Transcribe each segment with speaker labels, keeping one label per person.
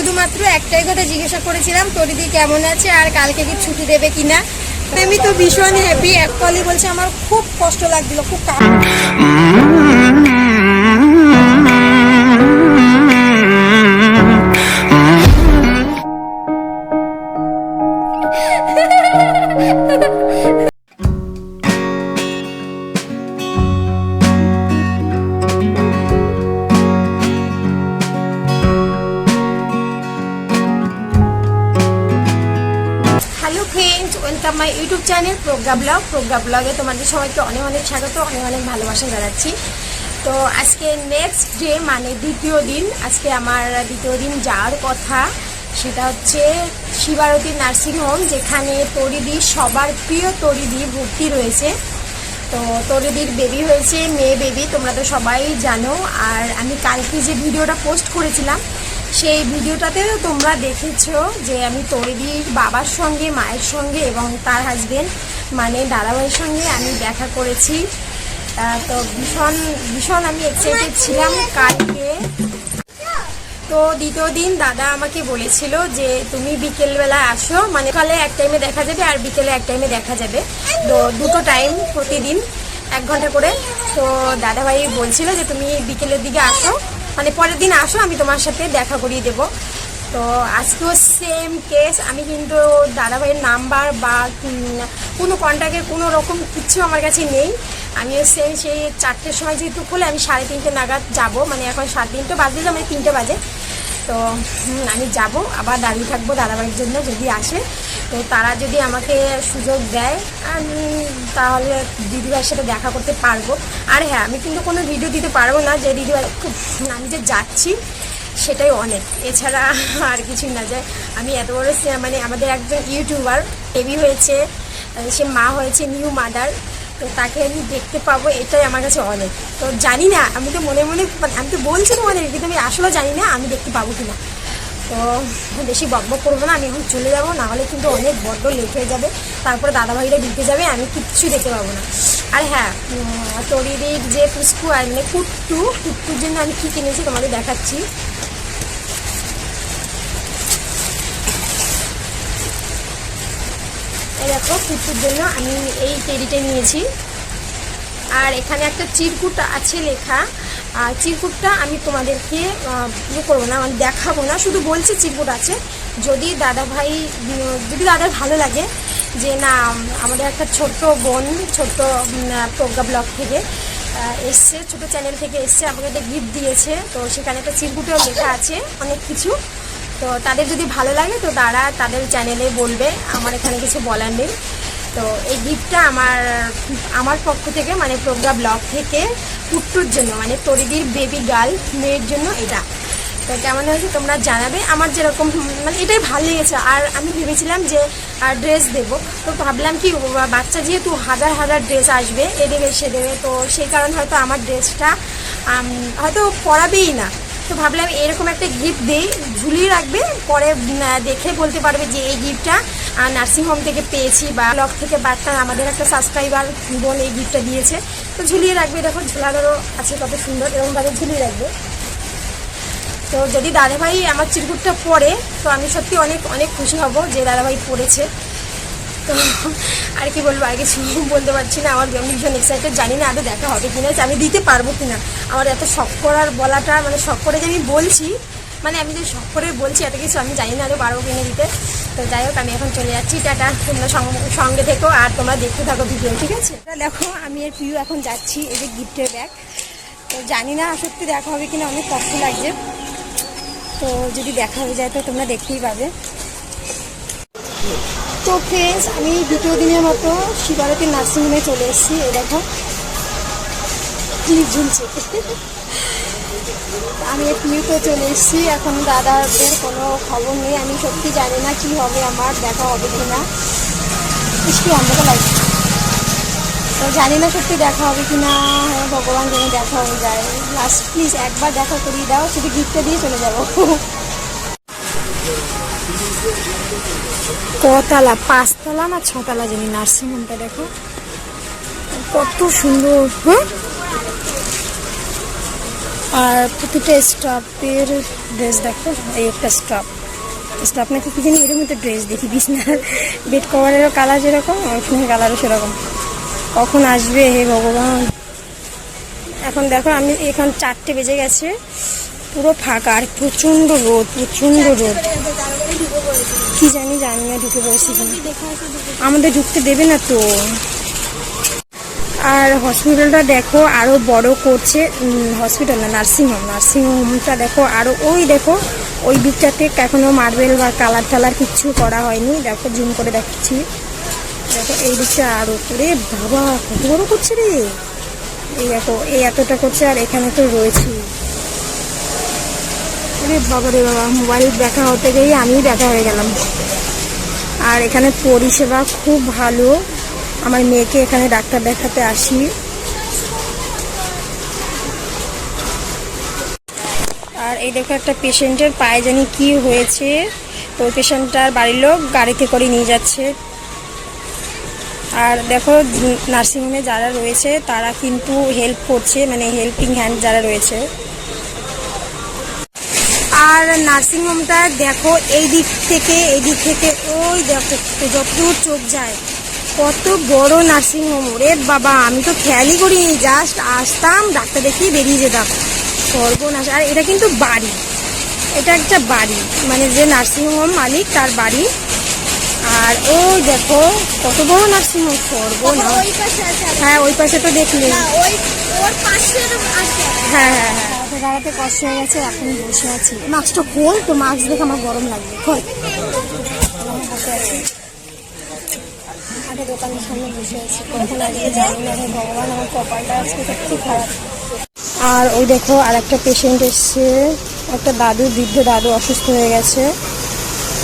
Speaker 1: শুধুমাত্র একটাই কথা জিজ্ঞাসা করেছিলাম, তরিদি কেমন আছে আর কালকে কি ছুটি দেবে কিনা? আমি তো ভীষণ হ্যাপি এক কলি বলছে, আমার খুব কষ্ট লাগছিল, খুব welcome my YouTube channel Pragya vlog প্রজ্ঞা ব্লগে তোমাদের সবাইকে অনেক অনেক স্বাগত, অনেক অনেক ভালোবাসা জানাচ্ছি। তো আজকে নেক্সট ডে মানে দ্বিতীয় দিন, আজকে আমার দ্বিতীয় দিন যাওয়ার কথা, সেটা হচ্ছে শিবারতী নার্সিংহোম যেখানে তরিদি, সবার প্রিয় তরিদি ভর্তি রয়েছে। তো তরিদির বেবি হয়েছে, মেয়ে বেবি তোমরা তো সবাই জানো। আর আমি কালকে যে ভিডিওটা পোস্ট করেছিলাম সেই ভিডিওটাতেও তোমরা দেখেছ যে আমি তরিদির বাবার সঙ্গে, মায়ের সঙ্গে এবং তার হাজবেন্ড মানে দাদাভাইয়ের সঙ্গে আমি দেখা করেছি। তো ভীষণ ভীষণ আমি এক্সাইটেড ছিলাম কালকে। তো দ্বিতীয় দিন দাদা আমাকে বলেছিল যে তুমি বিকেলবেলা আসো। মানে সকালে এক টাইমে দেখা যাবে আর বিকেলে এক টাইমে দেখা যাবে। তো দুটো টাইম প্রতিদিন, এক ঘণ্টা করে। তো দাদাভাই বলছিল যে তুমি বিকেলের দিকে আসো। মানে পরের দিন আসো, আমি তোমার সাথে দেখা করিয়ে দেবো। তো আজকেও সেম কেস আমি কিন্তু দাদাভাইয়ের নাম্বার বা কোনো কন্ট্যাক্টের কোনো রকম কিচ্ছু আমার কাছে নেই। আমিও সেম সেই চারটের সময় যেহেতু খুলে, আমি সাড়ে তিনটে নাগাদ যাব। মানে এখন সাড়ে তিনটে বাজে মানে তিনটে বাজে। তো আমি যাব, আবার দাঁড়িয়ে থাকব দাদাভাইয়ের জন্য যদি আসে। তো তারা যদি আমাকে সুযোগ দেয়, আমি তাহলে দিদিভাইয়ের সাথে দেখা করতে পারব। আর হ্যাঁ আমি কিন্তু কোনো ভিডিও দিতে পারব না যে দিদিভাই খুব আমি যে যাচ্ছি, সেটাই অনেক। এছাড়া আর কিছুই না যায় আমি এত বড় মানে আমাদের একজন ইউটিউবার বেবি হয়েছে, সে মা হয়েছে নিউ মাদার তো তাকে আমি দেখতে পাবো, এটাই আমার কাছে অনেক। তো জানি না, আমি তো মনে মনে মানে আমি তো বলছি তোমাদের, কিন্তু আমি আসলে জানি না আমি দেখতে পাবো কিনা। তো বেশি বকবক করব না আমি এখন চলে যাব না হলে কিন্তু অনেক বড্ড লেট হয়ে যাবে। তারপরে দাদাভাইরা দিতে যাবে আমি কিচ্ছু দেখতে পাবো না। আর হ্যাঁ উম, তরিদির যে পুষ্পু আর মানে কুট্টু কুট্টুর জন্য আমি কী কিনেছি তোমাদের দেখাচ্ছি। দেখো কুট্টুর জন্য আমি এই টেডিটা নিয়েছি। আর এখানে একটা চিরকুট আছে লেখা। আর চিরকুটটা আমি তোমাদেরকে ইয়ে করব না মানে দেখাবো না, শুধু বলছি চিরকুট আছে। যদি দাদা ভাই যদি দাদার ভালো লাগে যে না, আমাদের একটা ছোট্ট বোন, ছোট্ট প্রজ্ঞা ব্লগ থেকে এসছে ছোট চ্যানেল থেকে এসছে, আমাকে একটা গিফট দিয়েছে, তো সেখানে একটা চিরকুটেও লেখা আছে, অনেক কিছু। তো তাদের যদি ভালো লাগে, তো তারা তাদের চ্যানেলে বলবে, আমার এখানে কিছু বলার নেই। তো এই গিফটটা আমার আমার পক্ষ থেকে মানে প্রজ্ঞা ব্লগ থেকে পুট্টুর জন্য মানে তরিদির বেবি গার্ল মেয়ের জন্য এটা। তো কেমন হয়েছে তোমরা জানাবে। আমার যেরকম মানে এটাই ভালো লেগেছে। আর আমি ভেবেছিলাম যে ড্রেস দেবো। তো ভাবলাম কি বাচ্চা যেহেতু হাজার হাজার ড্রেস আসবে এ দেবে সে দেবে। তো সেই কারণে হয়তো আমার ড্রেসটা হয়তো পরাবেই না। তো ভাবলাম এরকম একটা গিফট দিই, ঝুলিয়ে রাখবে। পরে দেখে বলতে পারবে যে এই গিফটটা নার্সিংহোম থেকে পেয়েছি বা ব্লগ থেকে বার্তা আমাদের একটা সাবস্ক্রাইবার বোন এই গিফটটা দিয়েছে। তো ঝুলিয়ে রাখবে, দেখো ঝোলানোরও আছে কত সুন্দর এরকমভাবে ঝুলিয়ে রাখবে। তো যদি দাদাভাই আমার চিরকুটটা পরে, তো আমি সত্যি অনেক অনেক খুশি হব যে দাদাভাই পড়েছে। তো আর কি বলব, আর কিছু বলতে পারছি না, আমার আমি ভীষণ এক্সাইটেড জানি না আদৌ দেখা হবে কিনা আমি দিতে পারব কিনা। আমার এত শখ করার বলাটা মানে শখ করে যে আমি বলছি মানে আমি যে করে বলছি, এত কিছু আমি জানি না আরও পারব কিনে দিতে। তো যাই হোক, আমি এখন চলে যাচ্ছি। টাটা, তোমরা সঙ্গ- থেকো আর তোমরা দেখতে থাকো ভিডিও, ঠিক আছে? দেখো, আমি এর প্রিয় এখন যাচ্ছি এই যে গিফটের ব্যাগ তো জানি না সত্যি দেখা হবে কিনা, অনেক কষ্ট লাগছে। তো যদি দেখা হয়ে যায়, তো তোমরা দেখতেই পাবে। তো ফ্রেন্ডস আমি দ্বিতীয় দিনের মতো শিবারতী নার্সিংহোমে চলে এসেছি, এই দেখো। ক্লিপ ঝুলছে। আমি পিউতে চলে এসেছি। এখন দাদাদের কোনো খবর নেই। আমি সত্যি জানি না কি হবে, আমার দেখা হবে কি না। কি অন্ধকার লাগছে তো জানি না সত্যি দেখা হবে কি না। হ্যাঁ ভগবান যেন দেখা হয়ে যায়। লাস্ট প্লিজ একবার দেখা করিয়ে দাও, শুধু গিফটটা দিয়ে চলে যাব। কতলা পাঁচতলা না ছতলা জানি নার্সিংহোমটা দেখো। কত সুন্দর হ্যাঁ? আর প্রতিটা স্টাফের ড্রেস দেখো, এই একটা স্টাফ স্টাফ নাকি কি জানি এরকম একটা ড্রেস দেখি বিছনার বেড কভারেরও কালার যেরকম ওইখানে কালারও সেরকম। কখন আসবে হে ভগবান? এখন দেখো, আমি এখন চারটে বেজে গেছে, পুরো ফাঁকা, আর প্রচণ্ড রোদ প্রচণ্ড রোদ। কি জানি জানি না ঢুকে পড়েছি আমাদের ঢুকতে দেবে না তো। আর হসপিটালটা দেখো আরও বড় করছে হসপিটাল না নার্সিংহোম নার্সিংহোমটা দেখো আরও, ওই দেখো, ওই দিকটাতে এখনও মার্বেল বা কালার টালার কিচ্ছু করা হয়নি। দেখো জুম করে দেখাচ্ছি। দেখো, এই দিকটা আরও করে বাবা, কত বড় করছে রে। এই দেখো, এই এতটা করছে আর এখানে তো রয়েছি। বাবা রে বাবা মোবাইল দেখা হতে গিয়ে আমি দেখা হয়ে গেলাম। আর এখানে পরিষেবা খুব ভালো। আমার মেয়েকে এখানে ডাক্তার দেখাতে আসি আর এই দেখো একটা পেশেন্টের পায়ে জানি কি হয়েছে। তো পেশেন্টটার বাড়ির লোক গাড়িতে করে নিয়ে যাচ্ছে। আর দেখো নার্সিংহোমে যারা রয়েছে, তারা কিন্তু হেল্প করছে মানে হেল্পিং হ্যান্ড যারা রয়েছে। আর নার্সিংহোমটা দেখো, এই দিক থেকে, এই দিক থেকে, ওই দেখো, যতদূর চোখ যায় কত বড় নার্সিংহোম রে বাবা আমি তো খেয়ালই করিনি জাস্ট আসতাম ডাক্তার দেখিয়ে বেরিয়ে যেতাম। সর্বনাশ আর এটা কিন্তু বাড়ি। এটা একটা বাড়ি মানে যে নার্সিংহোম মালিক তার বাড়ি। আর ও দেখো কত বড় সর্বনাশ।
Speaker 2: পাশে আছে আর-
Speaker 1: হ্যাঁ ওই পাশে তো দেখলে। হ্যাঁ হ্যাঁ হ্যাঁ। দাঁড়াতে কষ্ট হয়ে গেছে এখন বসে আছি। মাস্কটা খোল তো মাস্ক দেখে আমার গরম লাগবে। খোল। আছি আগে দোকানের সামনে বসে আছি। কখন আজকে জানি না ভগবান আমার কপালটা আজকে সত্যি খারাপ। আর ওই দেখো আর একটা পেশেন্ট এসছে। একটা দাদু, বৃদ্ধ দাদু অসুস্থ হয়ে গেছে।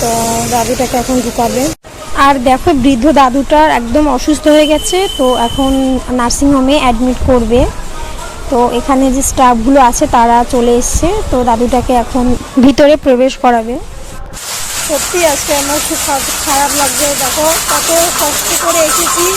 Speaker 1: তো দাদুটাকে এখন ঢুকাবে। আর দেখো, বৃদ্ধ দাদুটার একদম অসুস্থ হয়ে গেছে। তো এখন নার্সিংহোমে অ্যাডমিট করবে। তো এখানে যে স্টাফগুলো আছে, তারা চলে এসছে। তো দাদুটাকে এখন ভিতরে প্রবেশ করাবে। সত্যি আজকে আমার খুব খারাপ- লাগছে। দেখো, কত কষ্ট করে এসেছি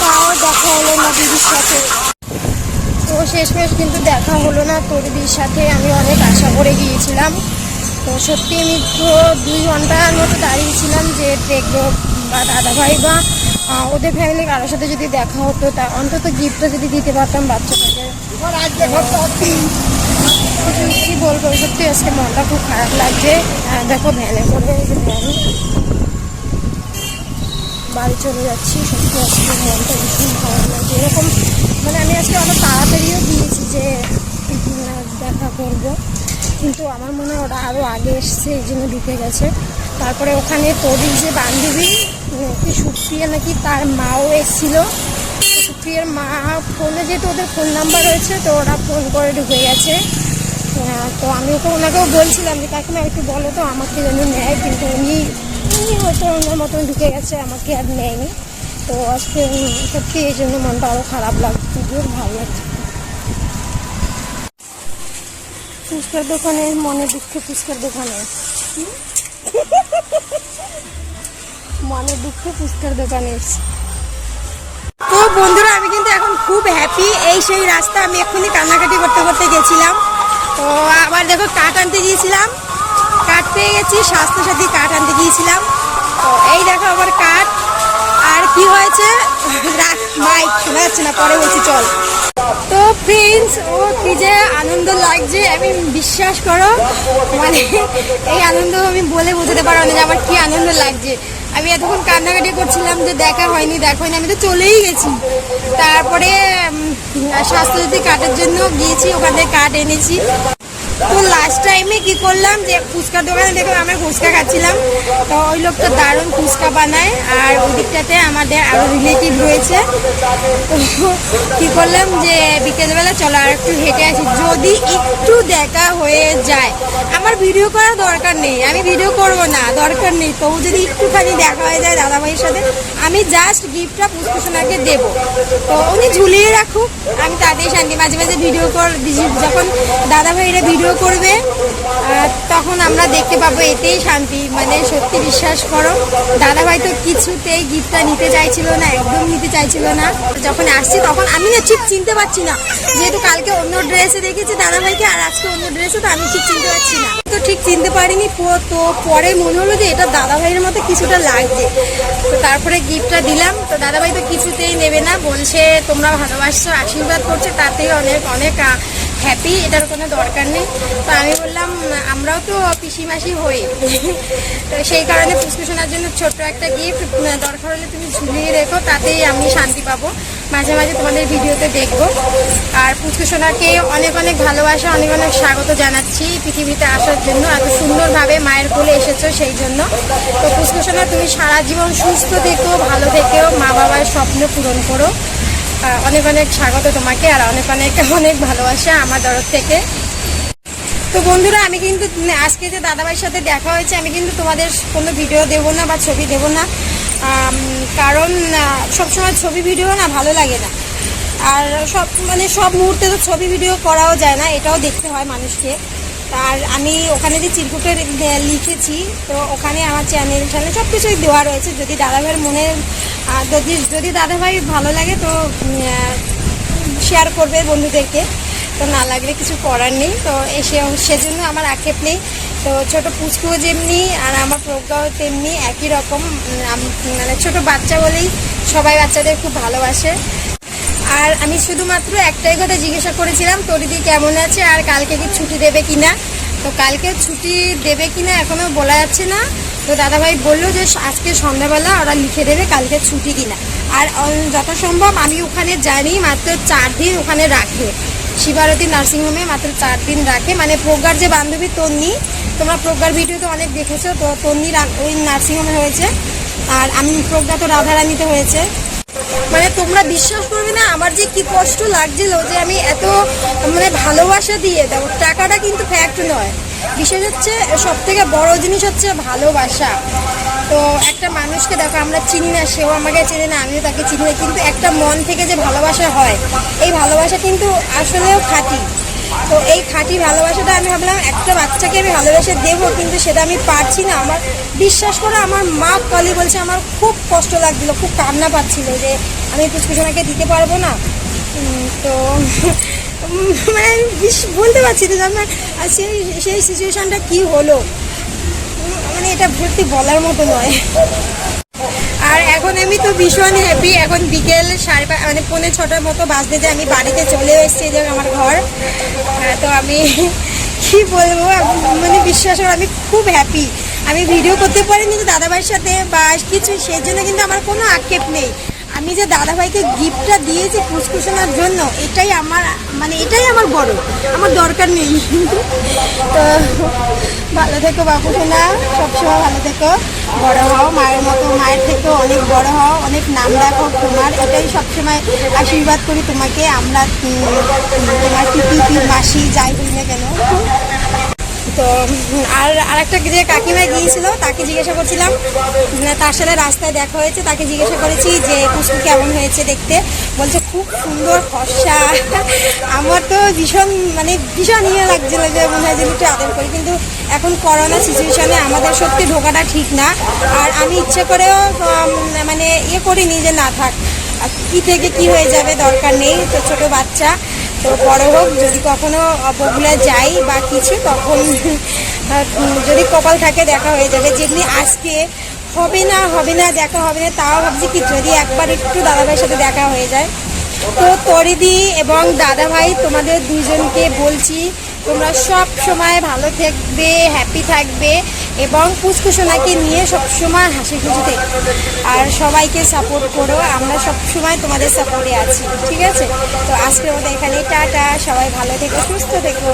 Speaker 1: তাও দেখা হলো না দিদির সাথে। তো শেষমেশ কিন্তু দেখা হলো না তো দিদির সাথে। আমি অনেক আশা করে গিয়েছিলাম। তো সত্যি আমি তো দুই ঘণ্টার মতো দাঁড়িয়েছিলাম যে দেখব বা দাদাভাই বা ওদের ফ্যামিলি কারোর সাথে যদি দেখা হতো, তা অন্তত গিফটটা যদি দিতে পারতাম বাচ্চাটাকে। কি বলব সত্যি আজকে মনটা খুব খারাপ লাগছে। দেখো ভ্যানে করে ভ্যান। বাড়ি চলে যাচ্ছি, সত্যি আজকে মনটা ভীষণ খারাপ লাগছে। এরকম মানে আমি আজকে অনেক তাড়াতাড়িও দিয়েছি যে দেখা করব। কিন্তু আমার মনে হয় ওরা আরও আগে এসছে, এই জন্য ঢুকে গেছে। তারপরে ওখানে তোদের যে বান্ধবী কি সুপ্রিয়া নাকি তার মাও এসেছিল। সুপ্রিয়ার মা ফোনে, যেহেতু ওদের ফোন নাম্বার রয়েছে, তো ওরা ফোন করে ঢুকে গেছে। তো আমি ওকে ওনাকেও বলছিলাম যে, কাকিমা, একটু বলো তো, আমাকে যেন নেয়, কিন্তু উনি উনি হয়তো ওনার মতন ঢুকে গেছে, আমাকে আর নেয়নি। তো আজকে সত্যি এই জন্য মনটা আরও খারাপ লাগছে খুব ভালো লাগছে। ফুচকার দোকানে, মনে দুঃখে ফুচকার দোকানে। মনে দুঃখে ফুচকার দোকানে তো বন্ধুরা, আমি কিন্তু এখন খুব হ্যাপি এই সেই রাস্তা আমি এক্ষুনি কান্নাকাটি করতে করতে গেছিলাম। তো আবার দেখো কাঠ আনতে গিয়েছিলাম। কাঠ পেয়ে গেছি, স্বাস্থ্যসাথী কাঠ আনতে গিয়েছিলাম। তো এই দেখো আবার কাঠ। আর কি হয়েছে? রাখ মাইক শোনা যাচ্ছে না, পরে বলছি, চল। তো ফ্রেন্ডস ও, কি যে আনন্দ লাগছে, আমি বিশ্বাস করো। মানে এই আনন্দ আমি বলে বোঝাতে পারো না যে আমার কি আনন্দ লাগছে। আমি এতক্ষণ কান্নাকাটি করছিলাম যে দেখা হয়নি দেখা হয়নি, আমি তো চলেই গেছি। তারপরে স্বাস্থ্যসাথী কার্ডের জন্য গিয়েছি, ওখান থেকে কার্ড এনেছি। তো লাস্ট টাইমে কি করলাম যে ফুচকার দোকানে দেখলাম আমরা ফুচকা খাচ্ছিলাম। তো ওই লোকটা দারুণ ফুচকা বানায়, আর ওই দিকটাতে আমাদের আরও রিলেটিভ রয়েছে। তো কি করলাম যে বিকেলবেলা চলো আর একটু হেঁটে আসি। যদি একটু দেখা হয়ে যায়, আমার ভিডিও করার দরকার নেই, আমি ভিডিও করব না, দরকার নেই। তবু যদি একটুখানি দেখা হয়ে যায় দাদাভাইয়ের সাথে, আমি জাস্ট গিফটটা পুষ্পসোনাকে দেব। তো উনি ঝুলিয়ে রাখুক, আমি তাতেই শান্তি। মাঝে মাঝে ভিডিও কর যখন দাদাভাইরা ভিডিও ভিডিও করবে। তখন আমরা দেখতে পাবো এতেই শান্তি। মানে সত্যি বিশ্বাস করো, দাদাভাই তো কিছুতেই গিফটটা নিতে চাইছিল না, একদম নিতে চাইছিল না। যখন আসছি তখন আমি না ঠিক চিনতে পারছি না। যেহেতু কালকে অন্য ড্রেসে দেখেছি দাদাভাইকে, আর আজকে অন্য ড্রেসে তো আমি ঠিক চিনতে পারছি না। তো ঠিক চিনতে পারিনি তো পরে মনে হলো যে এটা দাদাভাইয়ের মতো কিছুটা লাগছে। তো তারপরে গিফটটা দিলাম। তো দাদাভাই তো কিছুতেই নেবে না, বলছে তোমরা ভালোবাসছো, আশীর্বাদ করছে, তাতেই অনেক অনেক হ্যাপি এটার কোনো দরকার নেই। তো আমি বললাম, আমরাও তো পিসি মাসি হই। তো সেই কারণে পুষ্পসোনার জন্য ছোট্ট একটা গিফট দরকার হলে তুমি ঝুলিয়ে রেখো, তাতেই আমি শান্তি পাবো। মাঝে মাঝে তোমাদের ভিডিওতে দেখব। আর পুষ্পসোনাকে অনেক অনেক ভালোবাসা, অনেক অনেক স্বাগত জানাচ্ছি পৃথিবীতে আসার জন্য। এত সুন্দরভাবে মায়ের কোলে এসেছ সেই জন্য। তো পুষ্পসোনা তুমি সারা জীবন সুস্থ থেকো, ভালো থেকেও মা বাবার স্বপ্ন পূরণ করো। অনেক অনেক স্বাগত তোমাকে আর অনেক অনেক অনেক ভালোবাসা আমার তরফ থেকে। তো বন্ধুরা, আমি কিন্তু আজকে যে দাদাভাইয়ের সাথে দেখা হয়েছে, আমি কিন্তু তোমাদের কোনো ভিডিও দেবো না বা ছবি দেবো না। কারণ সবসময় ছবি ভিডিও না ভালো লাগে না। আর সব মানে সব মুহূর্তে তো ছবি ভিডিও করাও যায় না, এটাও দেখতে হয় মানুষকে। আর আমি ওখানে যে চিরকুটে লিখেছি, তো ওখানে আমার চ্যানেল চ্যানেল সব কিছুই দেওয়া রয়েছে। যদি দাদাভাইয়ের মনে যদি যদি দাদাভাই ভালো লাগে তো শেয়ার করবে বন্ধুদেরকে। তো না লাগলে কিছু করার নেই। তো এসে সেজন্য আমার আক্ষেপ নেই। তো ছোটো পুচকুও যেমনি, আর আমার প্রজ্ঞাও তেমনি একই রকম। মানে ছোটো বাচ্চা বলেই সবাই বাচ্চাদের খুব ভালোবাসে। আর আমি শুধুমাত্র একটাই কথা জিজ্ঞাসা করেছিলাম তরিদি কেমন আছে আর কালকে কি ছুটি দেবে কিনা? তো কালকে ছুটি দেবে কিনা এখনও বলা যাচ্ছে না। তো দাদাভাই বলল যে আজকে সন্ধ্যাবেলা ওরা লিখে দেবে কালকে ছুটি কিনা। আর অন- যথাসম্ভব আমি ওখানে জানি মাত্র চার দিন ওখানে রাখে। শিবারতী নার্সিংহোমে মাত্র চার দিন রাখে। মানে প্রজ্ঞার যে বান্ধবী তন্নি, তোমরা প্রজ্ঞার ভিডিও তো অনেক দেখেছ, তো তন্নি ওই নার্সিংহোমে হয়েছে। আর আমি প্রজ্ঞা তো রাধারানীতে হয়েছে। মানে তোমরা বিশ্বাস করবে না, আমার যে কি কষ্ট লাগছিল যে আমি এত মানে ভালোবাসা দিয়ে দেবো, টাকাটা কিন্তু ফ্যাক্ট নয়। বিশেষ হচ্ছে সব থেকে বড় জিনিস হচ্ছে ভালোবাসা। তো একটা মানুষকে দেখো, আমরা চিনি না, সেও আমাকে চেনে না, আমিও তাকে চিনি না, কিন্তু একটা মন থেকে যে ভালোবাসা হয়, এই ভালোবাসা কিন্তু আসলেও খাঁটি। তো এই খাঁটি ভালোবাসাটা আমি ভাবলাম একটা বাচ্চাকে আমি ভালোবেসে দেবো, কিন্তু সেটা আমি পারছি না। আমার বিশ্বাস করে, আমার মা কলি বলছে, আমার খুব কষ্ট লাগছিল, খুব কান্না পাচ্ছিল যে আমি পুষ্পসোনাকে দিতে পারব না। তো মানে বলতে পারছি না আমার সেই সেই সিচুয়েশানটা কী হলো? মানে এটা সত্যি বলার মতো নয়। আর এখন আমি তো ভীষণ হ্যাপি এখন বিকেল সাড়ে পা- মানে পৌনে ছটার মতো বাজতে যে আমি বাড়িতে চলে এসেছি যে আমার ঘর। হ্যাঁ, তো আমি কি বলব? মানে বিশ্বাস আমি খুব হ্যাপি আমি ভিডিও করতে পারিনি যে দাদাভাইয়ের সাথে বা কিছু সেই জন্য কিন্তু আমার কোনো আক্ষেপ নেই। আমি যে দাদাভাইকে গিফটটা দিয়েছি ফুসফুসানোর জন্য এটাই আমার মানে এটাই আমার বড়। আমার দরকার নেই। তো ভালো থেকো বাবু সোনা সবসময় ভালো থেকো। বড় হও, মায়ের মতো, মায়ের থেকে অনেক বড় হও, অনেক নাম রাখো তোমার। এটাই সবসময় আশীর্বাদ করি তোমাকে। আমরা তোমার পিপি মাসি যাই বলি না কেন। তো, আর আরেকটা যে কাকিমা গিয়েছিল, তাকে জিজ্ঞাসা করছিলাম তার সাথে রাস্তায় দেখা হয়েছে, তাকে জিজ্ঞাসা করেছি যে পুষ্পু কেমন হয়েছে দেখতে? বলছে, খুব সুন্দর ফর্সা। আমার তো ভীষণ মানে ভীষণ ইয়ে লাগছিল যে, মনে হয় যে একটু আদর করি। কিন্তু এখন করোনা সিচুয়েশনে আমাদের সত্যি ঢোকাটা ঠিক না। আর আমি ইচ্ছে করেও মানে ইয়ে করিনি যে, না থাক কি থেকে কি হয়ে যাবে দরকার নেই। তো ছোটো বাচ্চা তো বড় হোক, যদি কখনো বগুলা যাই বা কিছু, তখন, যদি কপাল থাকে দেখা হয়ে যাবে। যেমনি আজকে হবে না হবে না, দেখা হবে না, তাও ভাবছি কি যদি একবার একটু দাদাভাইয়ের সাথে দেখা হয়ে যায়। তো তরিদি এবং দাদাভাই তোমাদের দুজনকে বলছি, তোমরা সব সময় ভালো থাকবে হ্যাপি থাকবে। এবং পুষ্কুসোনাকে নিয়ে সবসময় হাসি খুশি থেকো আর সবাইকে সাপোর্ট করো, আমরা সবসময় তোমাদের সাপোর্টে আছি, ঠিক আছে? তো আজকের মতো এখানে টাটা, সবাই ভালো থেকো, সুস্থ থেকো।